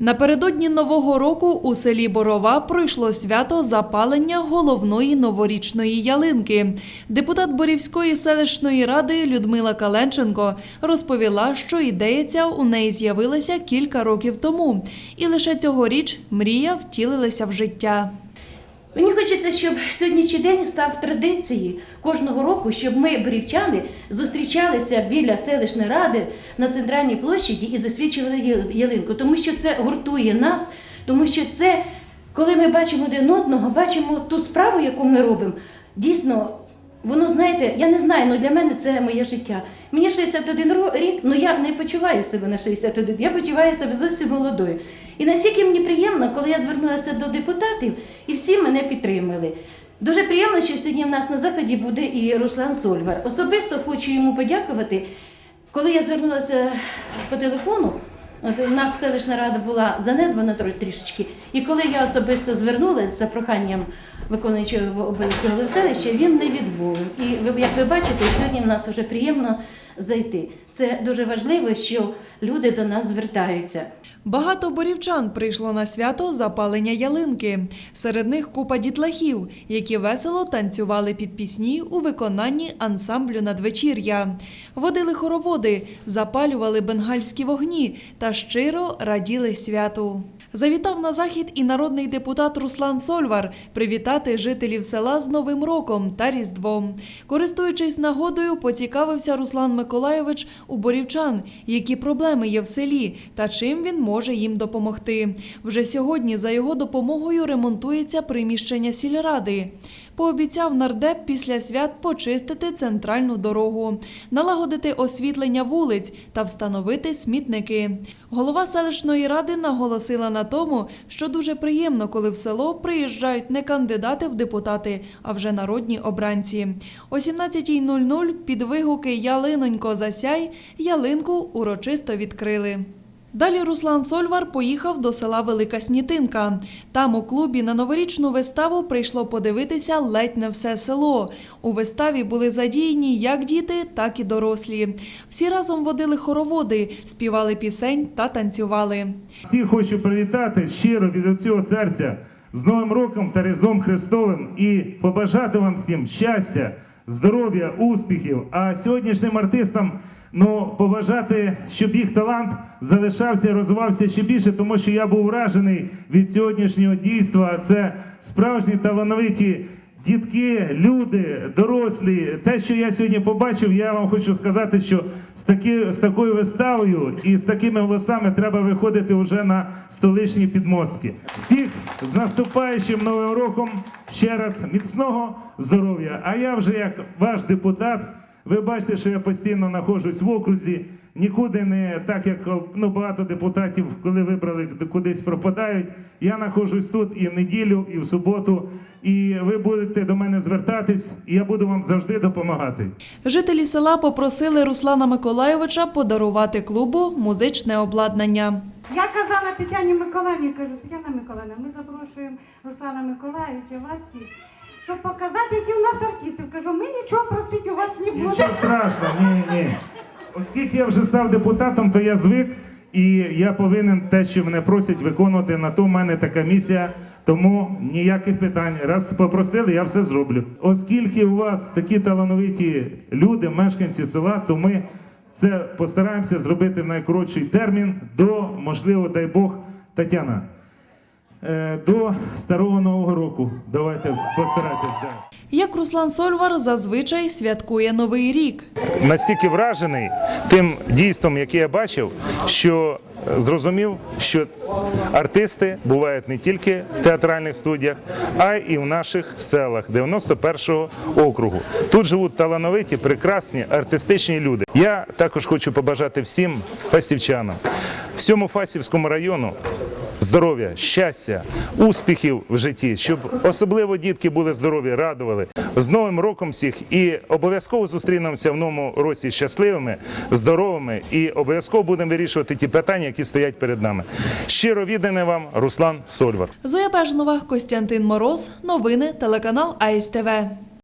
Напередодні нового року у селі Борова пройшло свято запалення головної новорічної ялинки. Депутат Борівської селищної ради Людмила Каленченко розповіла, що ідея ця у неї з'явилася кілька років тому, і лише цьогоріч мрія втілилася в життя. Мені хочеться, щоб сьогоднішній день став традицією кожного року, щоб ми, борівчани, зустрічалися біля селищної ради на центральній площаді і засвідчували ялинку, тому що це гуртує нас, тому що це, коли ми бачимо один одного, бачимо ту справу, яку ми робимо, дійсно. Воно, знаєте, я не знаю, але для мене це моє життя. Мені 61 рік, але я не почуваю себе на 61, я почуваю себе зовсім молодою. І настільки мені приємно, коли я звернулася до депутатів, і всі мене підтримали. Дуже приємно, що сьогодні в нас на заході буде і Руслан Сольвар. Особисто хочу йому подякувати. Коли я звернулася по телефону, от у нас селищна рада була занедбана трішечки, і коли я особисто звернулася за проханням виконуючого обов'язки голови селища, він не відмовив. І як ви бачите, сьогодні в нас вже приємно зайти. Це дуже важливо, що люди до нас звертаються. Багато борівчан прийшло на свято запалення ялинки. Серед них купа дітлахів, які весело танцювали під пісні у виконанні ансамблю надвечір'я. Водили хороводи, запалювали бенгальські вогні та щиро раділи святу. Завітав на захід і народний депутат Руслан Сольвар привітати жителів села з Новим роком та Різдвом. Користуючись нагодою, поцікавився Руслан Миколайович у борівчан, які проблеми є в селі та чим він може їм допомогти. Вже сьогодні за його допомогою ремонтується приміщення сільради. Пообіцяв нардеп після свят почистити центральну дорогу, налагодити освітлення вулиць та встановити смітники. Голова селищної ради наголосила на тому, що дуже приємно, коли в село приїжджають не кандидати в депутати, а вже народні обранці. О 17.00 під вигуки Ялинонько засяй ялинку урочисто відкрили. Далі Руслан Сольвар поїхав до села Велика Снітинка. Там у клубі на новорічну виставу прийшло подивитися ледь не все село. У виставі були задіяні як діти, так і дорослі. Всі разом водили хороводи, співали пісень та танцювали. Всіх хочу привітати щиро від усього серця з Новим роком та Різдвом Христовим і побажати вам всім щастя, здоров'я, успіхів. А сьогоднішнім артистам ну, побажати, щоб їх талант залишався розвивався ще більше, тому що я був вражений від сьогоднішнього дійства. Це справжні талановиті дітки, люди, дорослі. Те, що я сьогодні побачив, я вам хочу сказати, що з, таки, з такою виставою і з такими голосами треба виходити вже на столичні підмостки. Всіх з наступаючим новим роком ще раз міцного здоров'я. А я вже як ваш депутат. Ви бачите, що я постійно знаходжусь в окрузі, нікуди не так, як ну, багато депутатів, коли вибрали, кудись пропадають. Я знаходжусь тут і в неділю, і в суботу. І ви будете до мене звертатись, і я буду вам завжди допомагати. Жителі села попросили Руслана Миколайовича подарувати клубу музичне обладнання. Я казала Тетяні Миколаївні, кажу, Тетяна Миколаївна, ми запрошуємо Руслана Миколаївича вас щоб показати, які у нас артисти. Кажу, ми нічого просити у вас не будемо. Нічого страшного, ні, ні. Оскільки я вже став депутатом, то я звик, і я повинен те, що мене просять виконувати. На то в мене така місія. Тому ніяких питань. Раз попросили, я все зроблю. Оскільки у вас такі талановиті люди, мешканці села, то ми це постараємося зробити в найкоротший термін до, можливо, дай Бог, Тетяна. Е, До старого нового року. Давайте постарайтесь. Да. Як Руслан Сольвар зазвичай святкує Новий рік. настільки вражений тим дійством, яке я бачив, що зрозумів, що артисти бувають не тільки в театральних студіях, а й в наших селах 91-го округу. Тут живуть талановиті, прекрасні артистичні люди. Я також хочу побажати всім фастівчанам, всьому Фастівському району. Здоров'я, щастя, успіхів в житті, щоб особливо дітки були здорові, радували з Новим роком всіх і обов'язково зустрінемося в новому році щасливими, здоровими і обов'язково будемо вирішувати ті питання, які стоять перед нами. Щиро відданий вам Руслан Сольвар. Зоя Бежнова, Костянтин Мороз. Новини телеканал АСТВ.